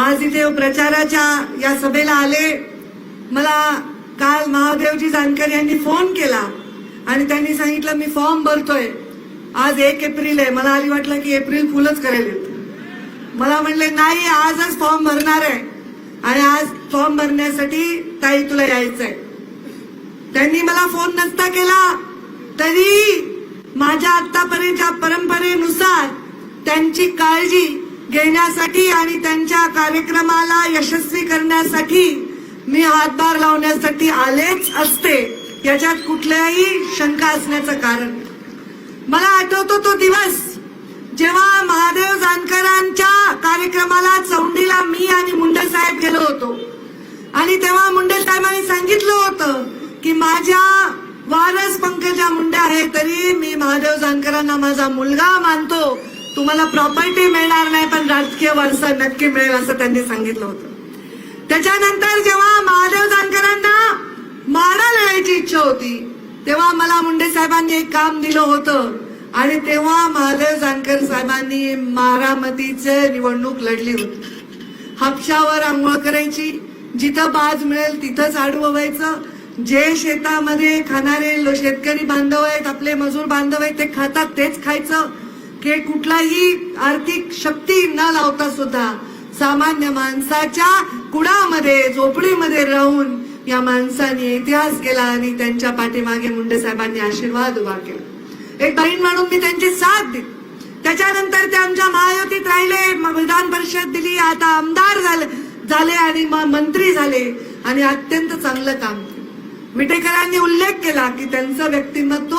आज इथे प्रचाराच्या या सभेला आले. मला काल महादेवजी जानकर यांनी फोन केला आणि त्यांनी सांगितलं मी फॉर्म भरतोय. आज एक एप्रिल आहे. मला आधी वाटलं की एप्रिल फुलच करेल. मला म्हणले नाही आजच फॉर्म भरणार आहे. आणि आज फॉर्म भरण्यासाठी ताई तुला यायचंय. त्यांनी मला फोन नसता केला. तरी माझ्या आतापर्यंतच्या परंपरेनुसार त्यांची काळजी घेण्यासाठी आणि त्यांच्या कार्यक्रमाला यशस्वी करण्यासाठी मी हातभार लावण्यासाठी आलेच असते. याच्यात कुठल्याही शंका असण्याचं कारण. मला आठवतो तो दिवस. जेव्हा महादेव जानकरांच्या कार्यक्रमाला चौंडीला मी आणि मुंडे साहेब गेलो होतो. आणि तेव्हा मुंडे साहेबांनी सांगितलं होतं की माझ्या वारस पंकजा मुंडे आहे तरी मी महादेव जानकरांना माझा मुलगा मानतो. तुम्हाला प्रॉपर्टी मिळणार नाही पण राजकीय वारसा नक्की मिळेल असं त्यांनी सांगितलं होतं. त्याच्यानंतर जेव्हा महादेव जानकरांना माडाला लढायची इच्छा होती तेव्हा मला मुंडे साहेबांनी एक काम दिलं होतं. आणि तेव्हा महादेव जानकर साहेबांनी मारामतीचे निवडणूक लढली होती. हापशावर आंघोळ करायची जिथं बाज मिळेल तिथंच आडवं जे शेतामध्ये खाणारे शेतकरी बांधव आहेत आपले मजूर बांधव आहेत ते खातात तेच खायचं. की कुठलाही आर्थिक शक्ती न लावता सुद्धा सामान्य माणसाच्या कुडामध्ये झोपडीमध्ये राहून या माणसाने इतिहास केला आणि त्यांच्या पाठीमागे मुंडे साहेबांनी आशीर्वाद उभा केला. एक बहीण म्हणून मी त्यांची साथ दिली. त्याच्यानंतर ते आमच्या महायुतीत राहिले मग विधान परिषद दिली आता आमदार झाले झाले आणि मग मंत्री झाले आणि अत्यंत चांगलं काम केलं. विटेकरांनी उल्लेख केला की त्यांचं व्यक्तिमत्व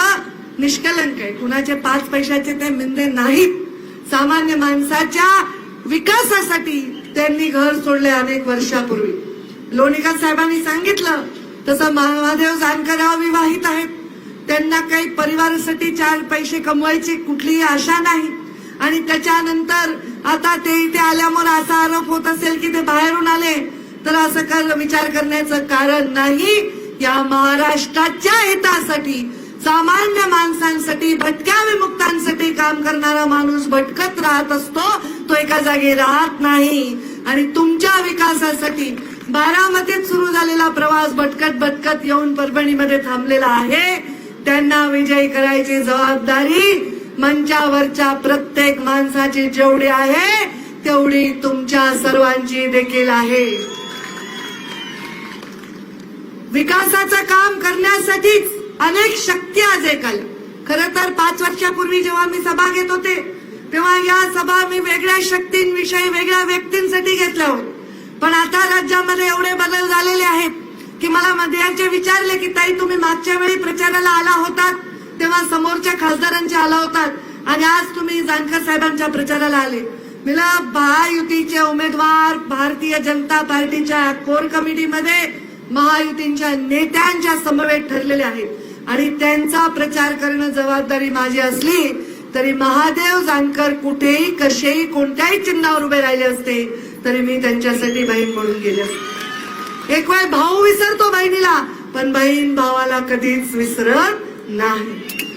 निष्कलंक आहे. कुणाचे पाच पैशाचे ते मिंदे नाहीत. सामान्य माणसाच्या विकासासाठी त्यांनी घर सोडले अनेक वर्षापूर्वी. लोणीकर साहेबांनी सांगितलं तसं महादेव जानकरराव विवाहित आहेत. त्यांना काही परिवारासाठी चार पैसे कमवायची कुठलीही आशा नाही. आणि त्याच्यानंतर आता ते इथे आल्यामुळे असा आरोप होत असेल की ते बाहेरून आले तर असं कर विचार करण्याचं कारण नाही. या महाराष्ट्राच्या हितासाठी सामान्य माणसांसाठी भटक्या विमुक्तांसाठी काम करणारा माणूस भटकत राहत असतो तो एका जागी राहत नाही. आणि तुमच्या विकासासाठी बारामतीत सुरू झालेला प्रवास भटकत भटकत येऊन परभणीमध्ये थांबलेला आहे. त्यांना विजयी करायची जबाबदारी मंचावरच्या प्रत्येक माणसाची जेवढी आहे तेवढी तुमच्या सर्वांची देखील आहे. विकासाचं काम करण्यासाठीच अनेक शक्ती आज एक आल्या खरं तर पाच वर्षापूर्वी जेव्हा मी सभा घेत होते तेव्हा या सभा मी वेगळ्या शक्तींविषयी वेगळ्या व्यक्तींसाठी घेतल्या होत्या पण आता राज्यामध्ये एवढे बदल झालेले आहेत की मला मध्ये विचारले की ताई तुम्ही मागच्या वेळी प्रचाराला आला होतात तेव्हा समोरच्या खासदारांचे आला होतात आणि आज तुम्ही जानकर साहेबांच्या प्रचाराला आले. मला महायुतीचे उमेदवार भारतीय जनता पार्टीच्या कोर कमिटीमध्ये महायुतींच्या नेत्यांच्या समवेत ठरलेले आहेत. आणि त्यांचा प्रचार करणं जबाबदारी माझी असली तरी महादेव जानकर कुठेही कसेही कोणत्याही चिन्हावर उभे राहिले असते तरी मी त्यांच्यासाठी बहीण म्हणून गेले एक वेळ भाऊ विसरतो बहिणीला पण बहीण भावाला कधीच विसरत नाही.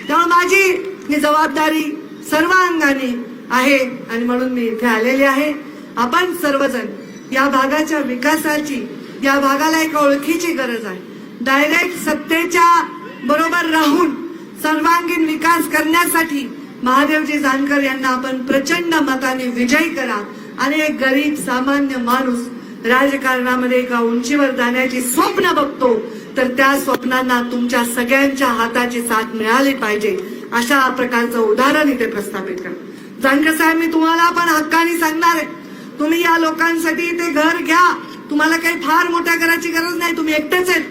त्यामुळे माझी ही जबाबदारी सर्वांगाने आहे आणि म्हणून मी इथे आलेले आहे. आपण सर्वजण या भागाच्या विकासाची या भागाला एक ओळखीची गरज आहे. डायरेक्ट सत्तेच्या बरोबर राहून सर्वांगीण विकास करण्यासाठी महादेवजी जानकर यांना आपण प्रचंड मताने विजयी करा. आणि एक गरीब सामान्य माणूस राजकारणामध्ये एका उंचीवर जाण्याची स्वप्न बघतो तर त्या स्वप्नांना तुमच्या सगळ्यांच्या हाताची साथ मिळाली पाहिजे अशा प्रकारचं उदाहरण इथे प्रस्थापित करा. जानकर साहेब मी तुम्हाला पण हक्काने सांगणार आहे. तुम्ही या लोकांसाठी ते घर घ्या. तुम्हाला काही फार मोठ्या घराची गरज नाही तुम्ही एकटेच आहेत.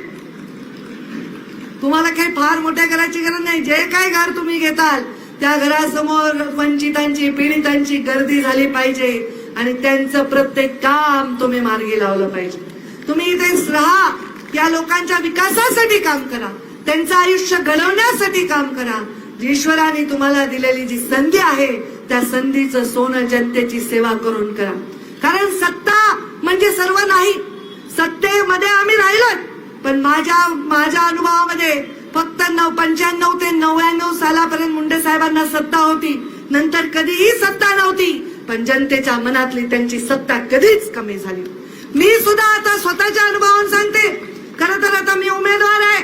तुम्हाला काही फार मोठ्या घराची गरज नाही. जे काय घर तुम्ही घेताल त्या घरासमोर वंचितांची पीडितांची गर्दी झाली पाहिजे आणि त्यांचं प्रत्येक काम तुम्ही मार्गी लावलं पाहिजे. तुम्ही इथे राहा या लोकांच्या विकासासाठी काम करा त्यांचं आयुष्य घडवण्यासाठी काम करा. ईश्वराने तुम्हाला दिलेली जी संधी आहे त्या संधीचं सोनं जनतेची सेवा करून करा. कारण सत्ता म्हणजे सर्व नाही सत्तेमध्ये आम्ही राहिलो पण माझ्या माझ्या अनुभवामध्ये फक्त नऊ पंच्याण्णव ते नव्याण्णव सालापर्यंत मुंडे साहेबांना सत्ता होती. नंतर कधीही सत्ता नव्हती. पण जनतेच्या मनातली त्यांची सत्ता कधीच कमी झाली. मी सुद्धा आता स्वतःच्या अनुभवावरून सांगते. खरं तर आता मी उमेदवार आहे.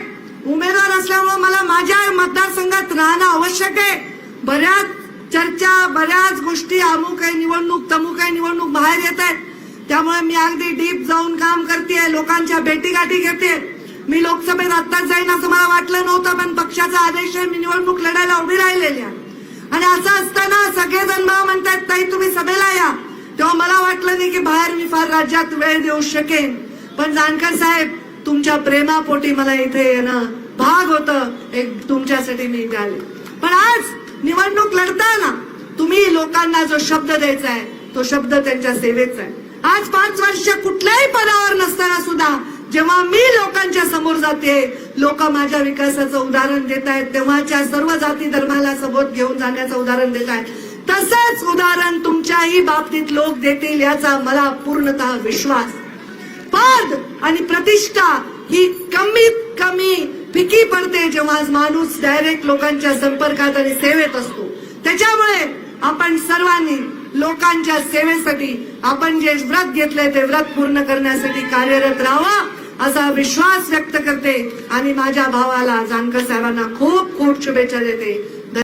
उमेदवार असल्यामुळे मला माझ्या मतदारसंघात राहणं आवश्यक आहे. बऱ्याच चर्चा बऱ्याच गोष्टी अमुक आहे निवडणूक तमुक आहे निवडणूक बाहेर येत आहेत. त्यामुळे मी अगदी डीप जाऊन काम करते लोकांच्या भेटीगाठी घेते मी लोकसभेत आत्ताच जाईन असं मला वाटलं नव्हतं पण पक्षाचा आदेश आहे मी निवडणूक लढायला उभी राहिलेली आहे. आणि असं असताना सगळेजण मला म्हणतात ताई तुम्ही सभेला या. तेव्हा मला वाटलं नाही की बाहेर मी फार राज्यात वेळ देऊ शकेन. पण जानकर साहेब तुमच्या प्रेमापोटी मला इथे येणं भाग होत. एक तुमच्यासाठी मी इथे आले. पण आज निवडणूक लढताना तुम्ही लोकांना जो शब्द द्यायचा आहे तो शब्द त्यांच्या सेवेचा आहे. आज पाच वर्ष कुठल्याही पदावर नसताना सुद्धा जेव्हा मी लोकांच्या समोर जाते लोक माझ्या विकासाचं उदाहरण देत आहेत तेव्हाच्या सर्व जाती धर्माला सोबत घेऊन जाण्याचं उदाहरण देत आहेत. तसंच उदाहरण तुमच्याही बाबतीत लोक देतील याचा मला पूर्णतः विश्वास. पद आणि प्रतिष्ठा ही कमीत कमी फिकी पडते जेव्हा माणूस डायरेक्ट लोकांच्या संपर्कात आणि सेवेत असतो. त्याच्यामुळे आपण सर्वांनी लोकांच्या सेवेसाठी आपण जे व्रत घेतलंय ते व्रत पूर्ण करण्यासाठी कार्यरत राहावा असा विश्वास व्यक्त करते. आणि माझ्या भावाला जानकर साहेबांना खूप खूप शुभेच्छा देते.